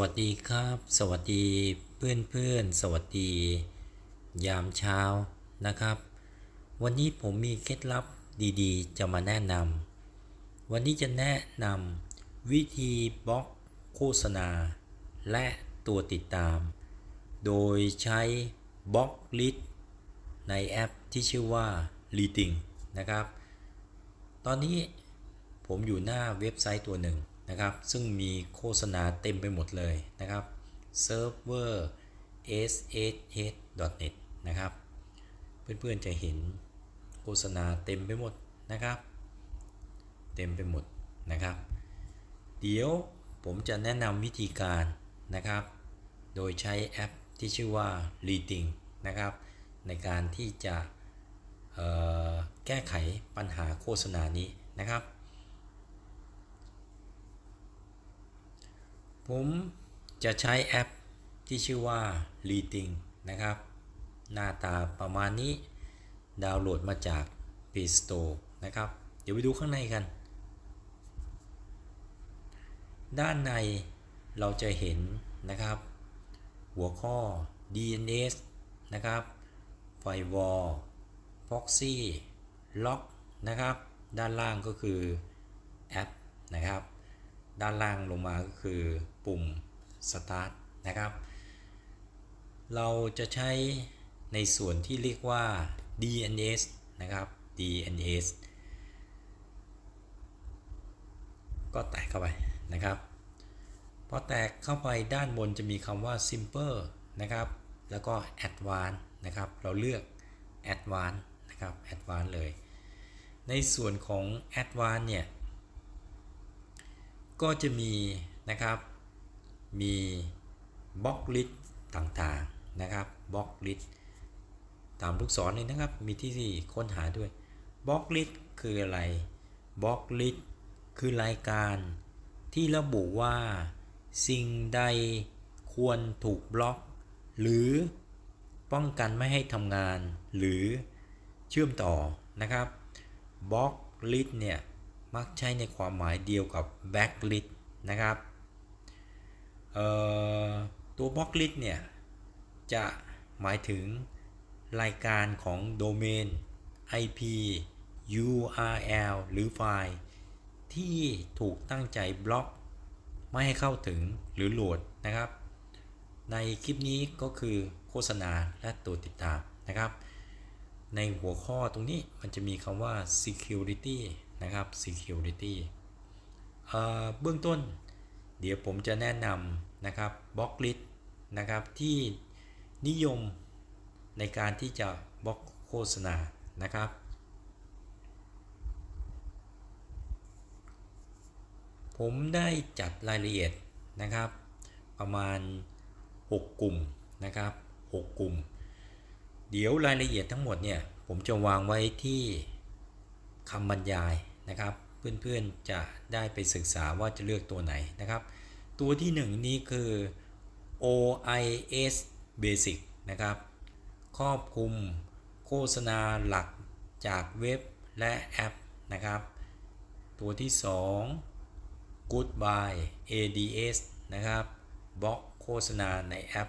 วัสดีครับ สวัสดีเพื่อนเพื่อนๆสวัสดี ยามเช้านะครับ วันนี้ผมมีเคล็ดลับดีๆ จะมาแนะนำวันนี้จะแนะนำวิธีบล็อกโฆษณา และตัวติดตาม โดยใช้บล็อกลิสในแอปที่ชื่อว่า l e a d i n g นะครับ ตอนนี้ผมอยู่หน้าเว็บไซต์ตัวหนึ่ง นะครับ ซึ่งมีโฆษณาเต็มไปหมดเลยนะครับ server sh.net นะครับ เพื่อนๆจะเห็นโฆษณาเต็มไปหมดนะครับ เต็มไปหมดนะครับ เดี๋ยวผมจะแนะนำวิธีการนะครับ โดยใช้แอปที่ชื่อว่า Reading นะครับ ในการที่จะแก้ไขปัญหาโฆษณานี้นะครับ ผมจะใช้แอปที่ชื่อว่า Reading นะครับ หน้าตาประมาณนี้ดาวน์โหลดมาจาก Play Store นะครับ เดี๋ยวไปดูข้างในกัน ด้านในเราจะเห็นนะครับ หัวข้อ DNS นะครับ Firewall Proxy Lock นะครับ ด้านล่างก็คือแอปนะครับ ด้านล่างลงมาก็คือปุ่ม Start นะครับ เราจะใช้ในส่วนที่เรียกว่า DNS นะครับ DNS ก็แตะเข้าไปนะครับ พอแตกเข้าไปด้านบนจะมีคำว่า simple นะครับ แล้วก็ advanced นะครับ เราเลือก advanced นะครับ advanced เลย ในส่วนของ advanced เนี่ย ก็จะมีนะครับ มีบล็อกลิสต์ต่างๆนะครับบล็อกลิสต์ตามลูกศรเลยนะครับ มีที่ค้นหาด้วยบล็อกลิสต์คืออะไรบล็อกลิสต์คือรายการที่ระบุว่า สิ่งใดควรถูกบล็อก หรือป้องกันไม่ให้ทำงาน หรือเชื่อมต่อนะครับบล็อกลิสต์เนี่ย มักใช้ในความหมายเดียวกับแบ็กลิสต์นะครับตัวบล็อกลิสต์เนี่ย จะหมายถึงรายการของโดเมน IP URL หรือไฟล์ที่ถูกตั้งใจบล็อก ไม่ให้เข้าถึงหรือโหลดนะครับ ในคลิปนี้ก็คือโฆษณาและตัวติดตามนะครับ ในหัวข้อตรงนี้มันจะมีคำว่า security นะครับ security เเบื้องต้น เดี๋ยวผมจะแนะนำนะครับบล็อกลิสต์นะครับที่นิยมในการที่จะบล็อกโฆษณานะครับ ผมได้จัดรายละเอียดนะครับ ประมาณ 6 กลุ่มนะครับ 6 กลุ่ม เดี๋ยวรายละเอียดทั้งหมดเนี่ย ผมจะวางไว้ที่คำบรรยาย นะครับ เพื่อนๆจะได้ไปศึกษาว่าจะเลือกตัวไหนนะครับ ตัวที่ 1 นี้คือ OIS Basic นะครับ ครอบคลุมโฆษณาหลักจากเว็บและแอปนะครับ ตัวที่ 2 Goodbye ADS นะครับบล็อกโฆษณาในแอป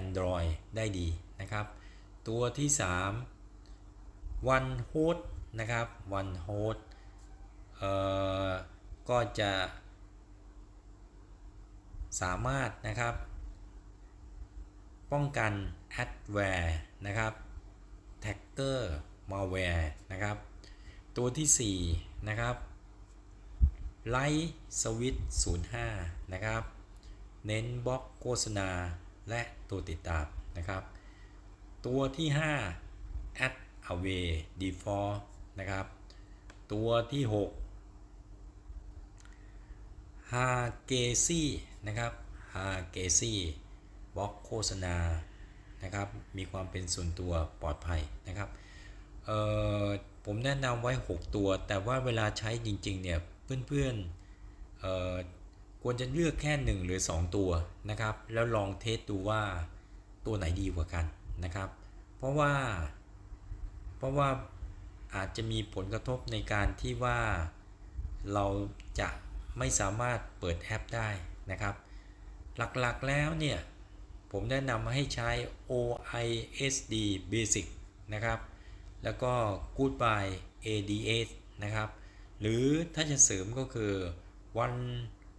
Android ได้ดีนะครับ ตัวที่ 3 One Host นะครับ One Host เอ่อก็จะสามารถนะครับ ป้องกัน adware นะครับ tagger malware นะครับ ตัวที่ 4 นะครับ Light Switch 05 นะครับ เน้นบล็อกโฆษณาและตัวติดตามนะครับ ตัวที่ 5 Add Away Default นะครับ ตัวที่ 6 h a g e s y นะครับ h a g e s y บล็อกโฆษณานะครับ มีความเป็นส่วนตัวปลอดภัยนะครับผมแนะนำไว้ 6 ตัว แต่ว่าเวลาใช้จริงๆเนี่ยเพื่อนๆควรจะเลือกแค่ 1 หรือ 2 ตัวนะครับ แล้วลองเทสดูว่าตัวไหนดีกว่ากันนะครับ เพราะว่าเพราะว่า อาจจะมีผลกระทบในการที่ว่าเราจะไม่สามารถเปิดแอปได้นะครับ หลักๆแล้วเนี่ย ผมแนะนำให้ใช้ OISD Basic นะครับ แล้วก็ Goodbye ADS นะครับ หรือถ้าจะเสริมก็คือ One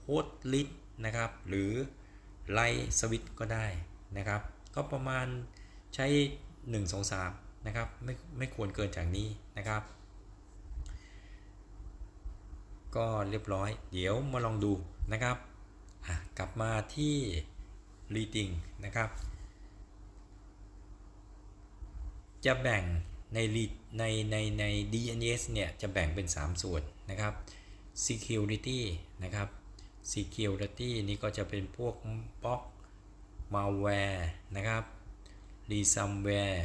Hot List นะครับ หรือ Light Switch ก็ได้นะครับ ก็ประมาณใช้ 1 2 3 นะครับไม่ไม่ควรเกินจากนี้นะครับ ก็เรียบร้อย เดี๋ยวมาลองดูนะครับกลับมาที่ reading นะครับ จะแบ่งใน read ในในใน DNS เนี่ยจะแบ่งเป็น 3 ส่วนนะครับ security นะครับ security นี่ก็จะเป็นพวกบล็อก malware นะครับ ransomware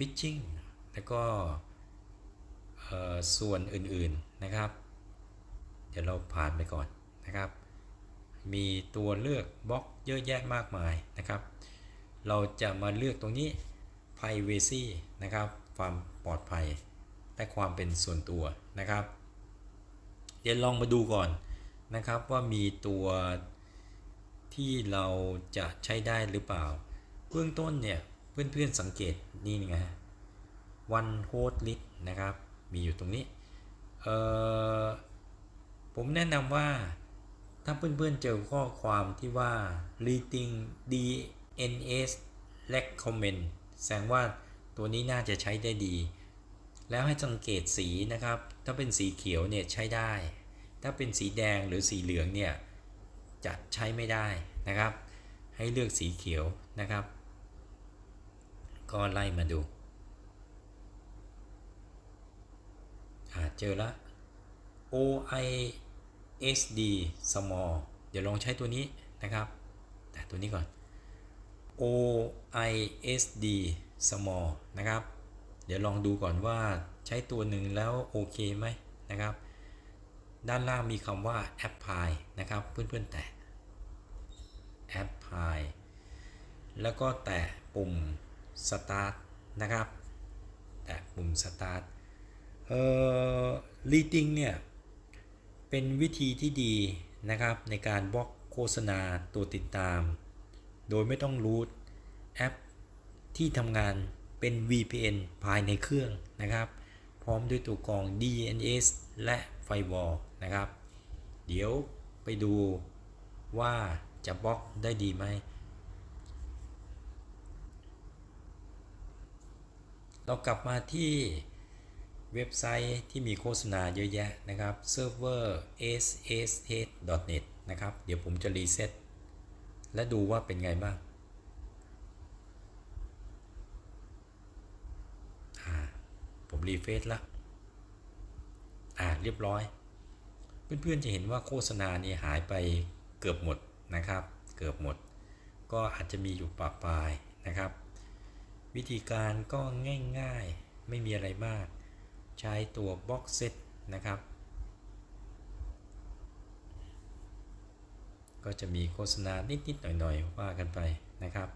phishing แล้วก็ส่วนอื่นๆนะครับ เดี๋ยวเราผ่านไปก่อนนะครับ มีตัวเลือกบล็อกเยอะแยะมากมายนะครับ เราจะมาเลือกตรงนี้ privacy นะครับ ความปลอดภัยและความเป็นส่วนตัวนะครับ เดี๋ยวลองมาดูก่อนนะครับว่ามีตัวที่เราจะใช้ได้หรือเปล่า เบื้องต้นเนี่ย เพื่อนๆสังเกตนี่ไง one host list นะครับ มีอยู่ตรงนี้ เอ่อ ผมแนะนำว่าถ้าเพื่อนๆเจอข้อความที่ว่า reading DNS recommend แสดงว่าตัวนี้น่าจะใช้ได้ดี แล้วให้สังเกตสีนะครับ ถ้าเป็นสีเขียวเนี่ยใช้ได้ ถ้าเป็นสีแดงหรือสีเหลืองเนี่ยจะใช้ไม่ได้นะครับ ให้เลือกสีเขียวนะครับ ก็ไล่มาดูอาเจอแล้ว OISD small เดี๋ยวลองใช้ตัวนี้นะครับ แต่ตัวนี้ก่อน OISD small นะครับ เดี๋ยวลองดูก่อนว่าใช้ตัวหนึ่งแล้วโอเคไหมนะครับ ด้านล่างมีคำว่า apply นะครับ เพื่อนๆแตะ apply แล้วก็แตะปุ่ม start นะครับแตะปุ่ม start เอ่อ reading เนี่ย เป็นวิธีที่ดีนะครับในการบล็อกโฆษณาตัวติดตาม โดยไม่ต้องรูทแอปที่ทำงานเป็น VPN ภายในเครื่องนะครับ พร้อมด้วยตัวกรอง DNS และ Firewall นะครับ เดี๋ยวไปดูว่าจะบล็อกได้ดีไหม เรากลับมาที่เว็บไซต์ที่มีโฆษณาเยอะแยะนะครับ server ssh.net นะครับ เดี๋ยวผมจะรีเซ็ตและดูว่าเป็นไงบ้างผมรีเฟซละอ่าเรียบร้อย เพื่อนๆจะเห็นว่าโฆษณานี่หายไปเกือบหมดนะครับ เกือบหมด ก็อาจจะมีอยู่ปะปลายนะครับ วิธีการก็ง่ายๆ ไม่มีอะไรมาก ใช้ตัว box set นะครับ ก็จะมีโฆษณานิดๆ หน่อยๆ ว่ากันไปนะครับ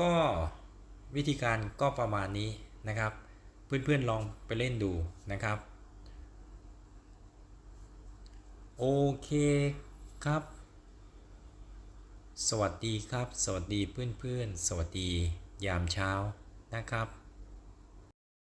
ก็วิธีการก็ประมาณนี้นะครับ เพื่อนๆลองไปเล่นดูนะครับ โอเคครับ สวัสดีครับ สวัสดีเพื่อนๆ สวัสดี ยามเช้านะครับ